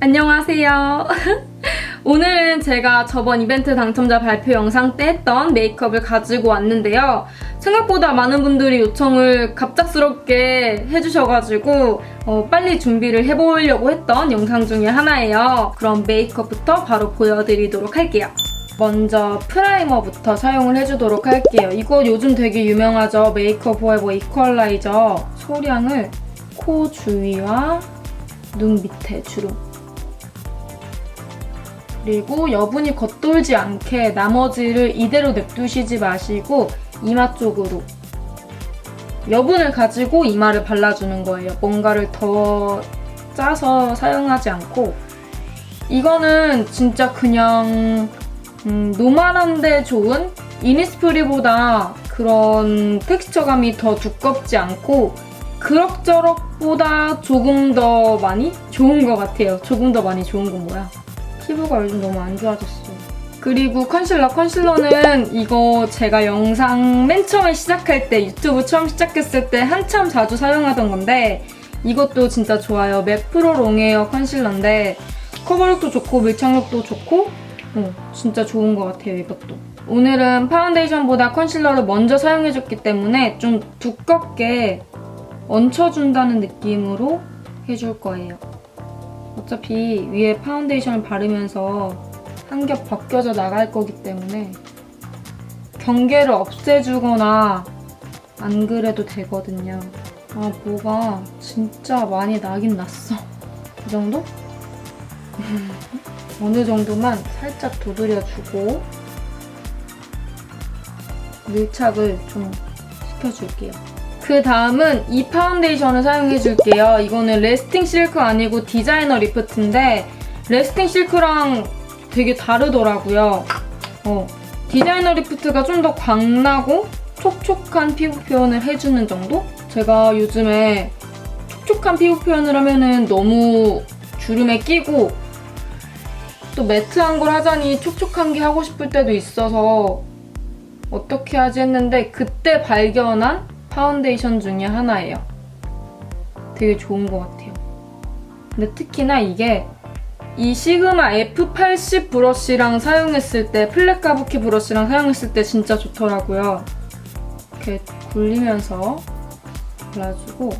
안녕하세요. 오늘은 제가 저번 이벤트 당첨자 발표 영상 때 했던 메이크업을 가지고 왔는데요. 생각보다 많은 분들이 요청을 갑작스럽게 해주셔가지고 어, 빨리 준비를 해보려고 했던 영상 중에 하나예요. 그럼 메이크업부터 바로 보여드리도록 할게요. 먼저 프라이머부터 사용을 해주도록 할게요. 이거 요즘 되게 유명하죠. 메이크업 포에버 이퀄라이저 소량을 코 주위와 눈 밑에 주름 그리고 여분이 겉돌지 않게 나머지를 이대로 냅두시지 마시고 이마 쪽으로 여분을 가지고 이마를 발라주는 거예요. 뭔가를 더 짜서 사용하지 않고 이거는 진짜 그냥 음, 노멀한데 좋은 이니스프리보다 그런 텍스처감이 더 두껍지 않고 그럭저럭보다 조금 더 많이 좋은 것 같아요. 조금 더 많이 좋은 건 뭐야? 피부가 요즘 너무 안 좋아졌어. 그리고 컨실러. 컨실러는 이거 제가 영상 맨 처음에 시작할 때 유튜브 처음 시작했을 때 한참 자주 사용하던 건데 이것도 진짜 좋아요. 맥 프로 롱에어 컨실러인데 커버력도 좋고 밀착력도 좋고 어, 진짜 좋은 것 같아요 이것도. 오늘은 파운데이션보다 컨실러를 먼저 사용해줬기 때문에 좀 두껍게 얹혀준다는 느낌으로 해줄 거예요. 어차피 위에 파운데이션을 바르면서 한 겹 벗겨져 나갈 거기 때문에 경계를 없애주거나 안 그래도 되거든요. 아, 뭐가 진짜 많이 나긴 났어. 이 정도? 어느 정도만 살짝 두드려주고 밀착을 좀 시켜줄게요. 그 다음은 이 파운데이션을 사용해줄게요. 이거는 레스팅 실크 아니고 디자이너 리프트인데 레스팅 실크랑 되게 다르더라고요. 어, 디자이너 리프트가 좀 더 광나고 촉촉한 피부 표현을 해주는 정도? 제가 요즘에 촉촉한 피부 표현을 하면은 너무 주름에 끼고 또 매트한 걸 하자니 촉촉한 게 하고 싶을 때도 있어서 어떻게 하지 했는데 그때 발견한 파운데이션 중에 하나예요. 되게 좋은 것 같아요. 근데 특히나 이게 이 시그마 F80 브러쉬랑 사용했을 때 플랫 가부키 브러쉬랑 사용했을 때 진짜 좋더라고요. 이렇게 굴리면서 발라주고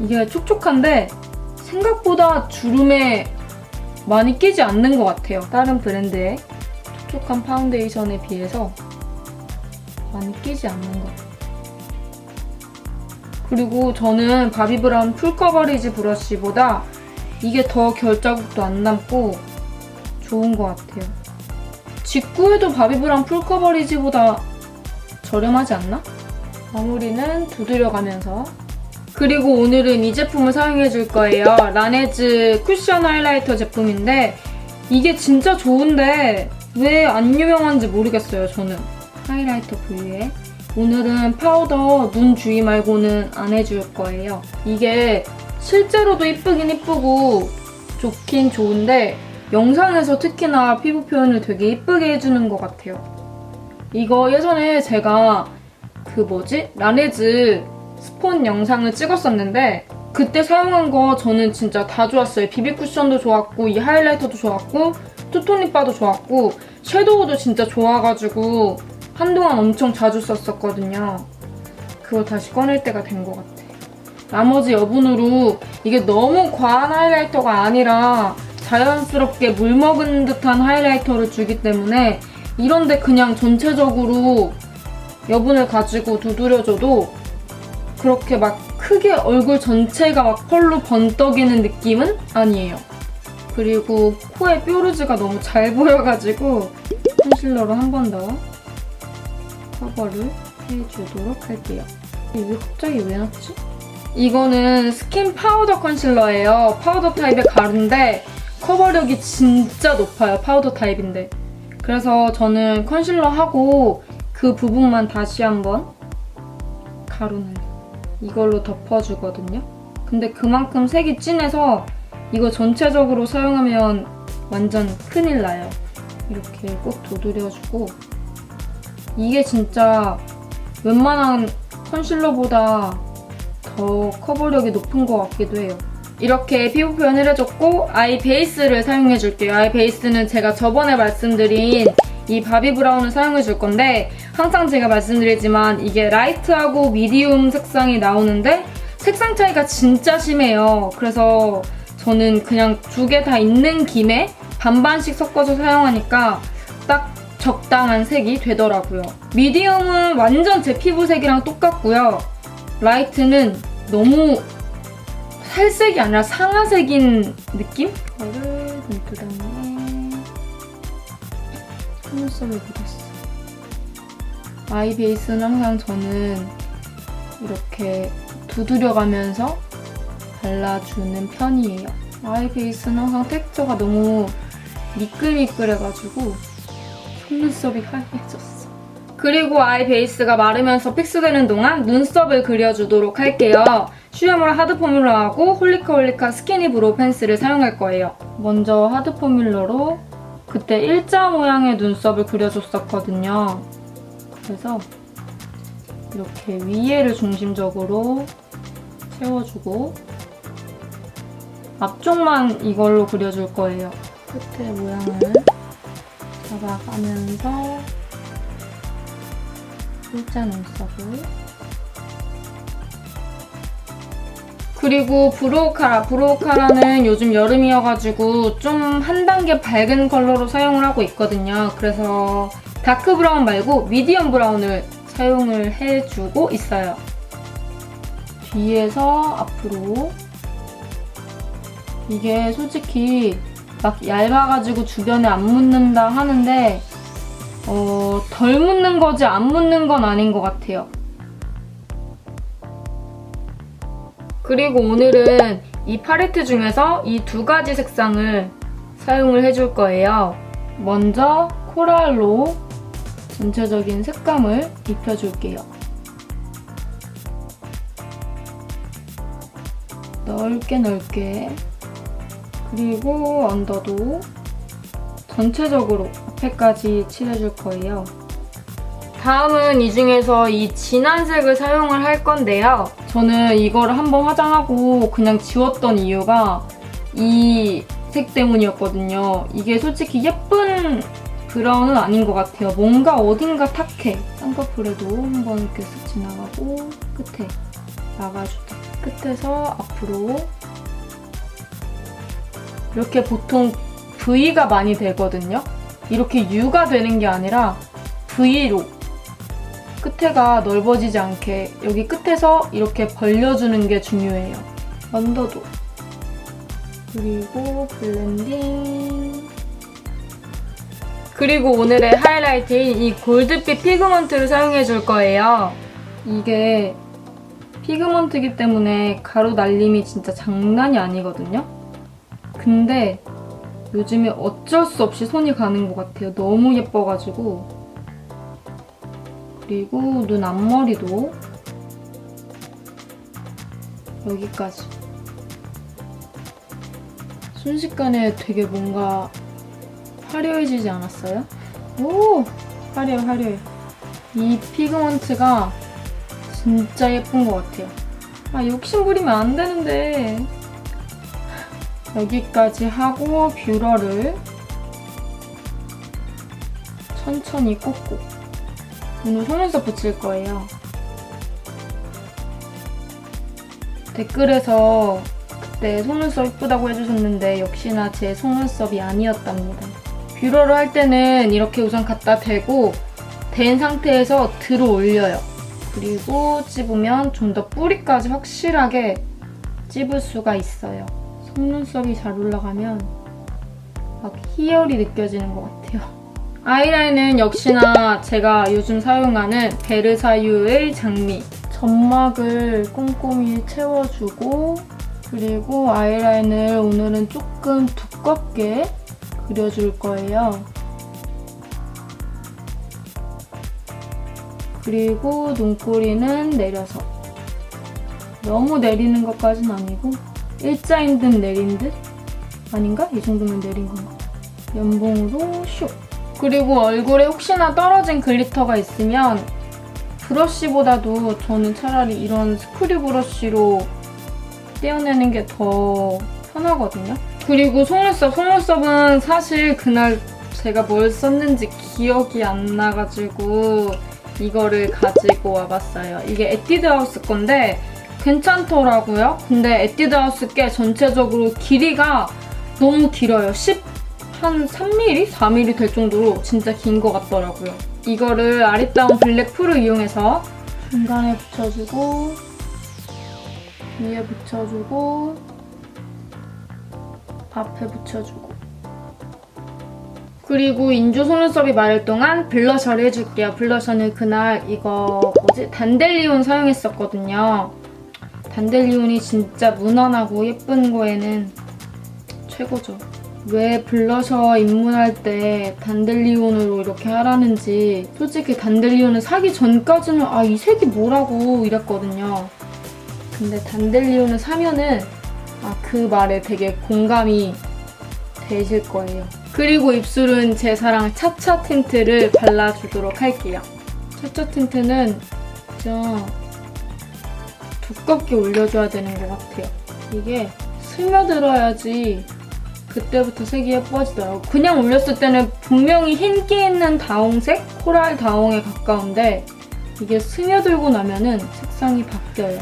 이게 촉촉한데 생각보다 주름에 많이 끼지 않는 것 같아요. 다른 브랜드의 촉촉한 파운데이션에 비해서 많이 끼지 않는 것 같아요. 그리고 저는 바비브라운 풀커버리지 브러쉬보다 이게 더 결자국도 안 남고 좋은 것 같아요. 직구에도 바비브라운 풀커버리지보다 저렴하지 않나? 마무리는 두드려가면서 그리고 오늘은 이 제품을 사용해 줄 거예요. 라네즈 쿠션 하이라이터 제품인데 이게 진짜 좋은데 왜 안 유명한지 모르겠어요, 저는. 하이라이터 부위에. 오늘은 파우더 눈 주위 말고는 안 해줄 거예요. 이게 실제로도 이쁘긴 이쁘고 좋긴 좋은데 영상에서 특히나 피부 표현을 되게 이쁘게 해주는 것 같아요. 이거 예전에 제가 그 뭐지? 라네즈 스폰 영상을 찍었었는데 그때 사용한 거 저는 진짜 다 좋았어요. 비비 쿠션도 좋았고 이 하이라이터도 좋았고 투톤 립바도 좋았고 섀도우도 진짜 좋아가지고 한동안 엄청 자주 썼었거든요. 그거 다시 꺼낼 때가 된 것 같아. 나머지 여분으로 이게 너무 과한 하이라이터가 아니라 자연스럽게 물 먹은 듯한 하이라이터를 주기 때문에 이런데 그냥 전체적으로 여분을 가지고 두드려줘도 그렇게 막 크게 얼굴 전체가 막 펄로 번떡이는 느낌은 아니에요. 그리고 코에 뾰루지가 너무 잘 보여가지고 컨실러로 한 번 더 커버를 해주도록 할게요. 이게 갑자기 왜 났지? 이거는 스킨 파우더 컨실러예요. 파우더 타입의 가루인데 커버력이 진짜 높아요. 파우더 타입인데. 그래서 저는 컨실러 하고 그 부분만 다시 한번 가루는 이걸로 덮어주거든요. 근데 그만큼 색이 진해서 이거 전체적으로 사용하면 완전 큰일 나요. 이렇게 꼭 두드려주고 이게 진짜 웬만한 컨실러보다 더 커버력이 높은 것 같기도 해요. 이렇게 피부 표현을 해줬고 아이 베이스를 사용해줄게요. 아이 베이스는 제가 저번에 말씀드린 이 바비 브라운을 사용해줄 건데 항상 제가 말씀드리지만 이게 라이트하고 미디움 색상이 나오는데 색상 차이가 진짜 심해요. 그래서 저는 그냥 두 개 다 있는 김에 반반씩 섞어서 사용하니까 딱 적당한 색이 되더라고요. 미디움은 완전 제 피부색이랑 똑같고요. 라이트는 너무 살색이 아니라 상아색인 느낌? 눈두 다음에 속눈썹에 묻었어. 아이 베이스는 항상 저는 이렇게 두드려가면서 발라주는 편이에요. 아이 베이스는 항상 텍스처가 너무 미끌미끌해가지고 속눈썹이 하얘졌어. 그리고 아이 베이스가 마르면서 픽스되는 동안 눈썹을 그려주도록 할게요. 슈야무라 하드 포뮬러하고 홀리카 홀리카 스키니 브로우 펜슬을 사용할 거예요. 먼저 하드 포뮬러로 그때 일자 모양의 눈썹을 그려줬었거든요. 그래서 이렇게 위에를 중심적으로 채워주고 앞쪽만 이걸로 그려줄 거예요. 끝에 모양을 잡아가면서 일자 눈썹을 그리고 브로우 카라, 브로우 카라는 요즘 여름이어가지고 좀 한 단계 밝은 컬러로 사용을 하고 있거든요. 그래서 다크 브라운 말고 미디엄 브라운을 사용을 해주고 있어요. 뒤에서 앞으로 이게 솔직히 막 얇아가지고 주변에 안 묻는다 하는데 어, 덜 묻는 거지 안 묻는 건 아닌 것 같아요. 그리고 오늘은 이 팔레트 중에서 이 두 가지 색상을 사용을 해줄 거예요. 먼저 코랄로 전체적인 색감을 입혀줄게요. 넓게 넓게 그리고 언더도 전체적으로 앞에까지 칠해줄 거예요. 다음은 이 중에서 이 진한 색을 사용을 할 건데요. 저는 이거를 한번 화장하고 그냥 지웠던 이유가 이 색 때문이었거든요. 이게 솔직히 예쁜 브라운은 아닌 것 같아요. 뭔가 어딘가 탁해. 쌍꺼풀에도 한번 이렇게 쓱 지나가고 끝에 막아주다. 끝에서 앞으로 이렇게 보통 V가 많이 되거든요. 이렇게 U가 되는 게 아니라 V로 끝에가 넓어지지 않게 여기 끝에서 이렇게 벌려주는 게 중요해요. 언더도 그리고 블렌딩 그리고 오늘의 하이라이트인 이 골드빛 피그먼트를 사용해 줄 거예요. 이게 피그먼트이기 때문에 가루 날림이 진짜 장난이 아니거든요. 근데 요즘에 어쩔 수 없이 손이 가는 것 같아요. 너무 예뻐가지고. 그리고 눈 앞머리도 여기까지. 순식간에 되게 뭔가 화려해지지 않았어요? 오! 화려해, 화려해. 이 피그먼트가 진짜 예쁜 것 같아요. 아, 욕심 부리면 안 되는데. 여기까지 하고 뷰러를 천천히 꽂고 오늘 속눈썹 붙일 거예요. 댓글에서 그때 속눈썹 이쁘다고 해주셨는데 역시나 제 속눈썹이 아니었답니다. 뷰러를 할 때는 이렇게 우선 갖다 대고 된 상태에서 들어 올려요. 그리고 찝으면 좀 더 뿌리까지 확실하게 찝을 수가 있어요. 속눈썹이 잘 올라가면 막 희열이 느껴지는 것 같아요. 아이라인은 역시나 제가 요즘 사용하는 베르사유의 장미. 점막을 꼼꼼히 채워주고 그리고 아이라인을 오늘은 조금 두껍게 그려줄 거예요. 그리고 눈꼬리는 내려서 너무 내리는 것까진 아니고 일자인 듯 내린 듯? 아닌가? 이 정도면 내린 건가? 연봉으로 슉! 그리고 얼굴에 혹시나 떨어진 글리터가 있으면 브러쉬보다도 저는 차라리 이런 스크류 브러쉬로 떼어내는 게 더 편하거든요. 그리고 속눈썹, 속눈썹은 사실 그날 제가 뭘 썼는지 기억이 안 나가지고 이거를 가지고 와봤어요. 이게 에뛰드 하우스 건데 괜찮더라고요. 근데 에뛰드하우스 게 전체적으로 길이가 너무 길어요. 10, 한 3mm? 4mm 될 정도로 진짜 긴 것 같더라고요. 이거를 아리따운 블랙 풀을 이용해서 중간에 붙여주고 위에 붙여주고 앞에 붙여주고 그리고 인조 속눈썹이 마를 동안 블러셔를 해줄게요. 블러셔는 그날 이거 뭐지? 단델리온 사용했었거든요. 단델리온이 진짜 무난하고 예쁜 거에는 최고죠. 왜 블러셔 입문할 때 단델리온으로 이렇게 하라는지 솔직히 단델리온을 사기 전까지는 아 이 색이 뭐라고 이랬거든요. 근데 단델리온을 사면은 아 그 말에 되게 공감이 되실 거예요. 그리고 입술은 제 사랑 차차 틴트를 발라주도록 할게요. 차차 틴트는 진짜 두껍게 올려줘야 되는 것 같아요. 이게 스며들어야지 그때부터 색이 예뻐지더라고. 그냥 올렸을 때는 분명히 흰기 있는 다홍색, 코랄 다홍에 가까운데 이게 스며들고 나면은 색상이 바뀌어요.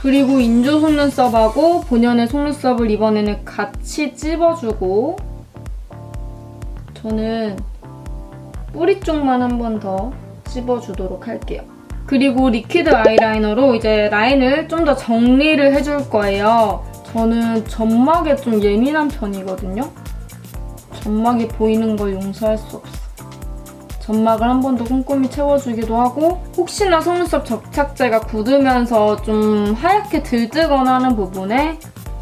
그리고 인조 속눈썹하고 본연의 속눈썹을 이번에는 같이 찝어주고 저는 뿌리 쪽만 한 번 더 찝어주도록 할게요. 그리고 리퀴드 아이라이너로 이제 라인을 좀 더 정리를 해줄 거예요. 저는 점막에 좀 예민한 편이거든요. 점막이 보이는 걸 용서할 수 없어. 점막을 한 번 더 꼼꼼히 채워주기도 하고 혹시나 속눈썹 접착제가 굳으면서 좀 하얗게 들뜨거나 하는 부분에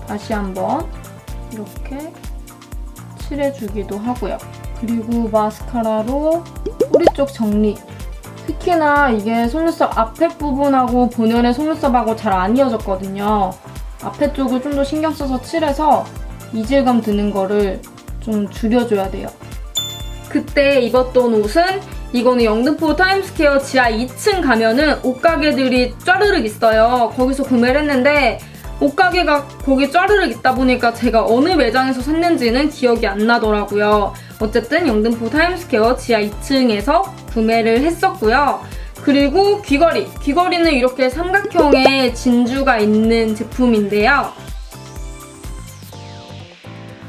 다시 한번 이렇게 칠해주기도 하고요. 그리고 마스카라로 뿌리 쪽 정리. 특히나 이게 속눈썹 앞에 부분하고 본연의 속눈썹하고 잘 안 이어졌거든요. 앞에 쪽을 좀 더 신경 써서 칠해서 이질감 드는 거를 좀 줄여줘야 돼요. 그때 입었던 옷은 이거는 영등포 타임스퀘어 지하 2층 가면은 옷가게들이 쫘르륵 있어요. 거기서 구매를 했는데 옷가게가 거기 쫘르륵 있다 보니까 제가 어느 매장에서 샀는지는 기억이 안 나더라고요. 어쨌든 영등포 타임스퀘어 지하 2층에서 구매를 했었고요. 그리고 귀걸이. 귀걸이는 이렇게 삼각형의 진주가 있는 제품인데요.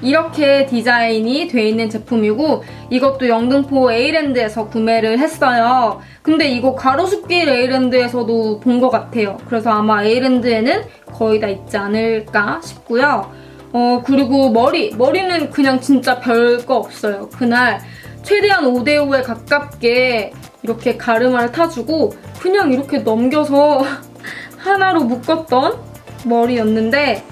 이렇게 디자인이 돼 있는 제품이고 이것도 영등포 에이랜드에서 구매를 했어요. 근데 이거 가로수길 에이랜드에서도 본 것 같아요. 그래서 아마 에이랜드에는 거의 다 있지 않을까 싶고요. 어 그리고 머리 머리는 그냥 진짜 별거 없어요. 그날 최대한 5대5에 가깝게 이렇게 가르마를 타주고 그냥 이렇게 넘겨서 하나로 묶었던 머리였는데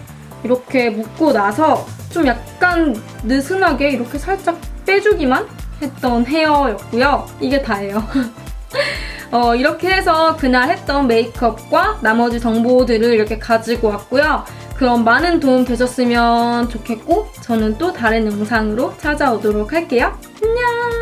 이렇게 묶고 나서 좀 약간 느슨하게 이렇게 살짝 빼주기만 했던 헤어였고요. 이게 다예요. 어, 이렇게 해서 그날 했던 메이크업과 나머지 정보들을 이렇게 가지고 왔고요. 그럼 많은 도움 되셨으면 좋겠고 저는 또 다른 영상으로 찾아오도록 할게요. 안녕!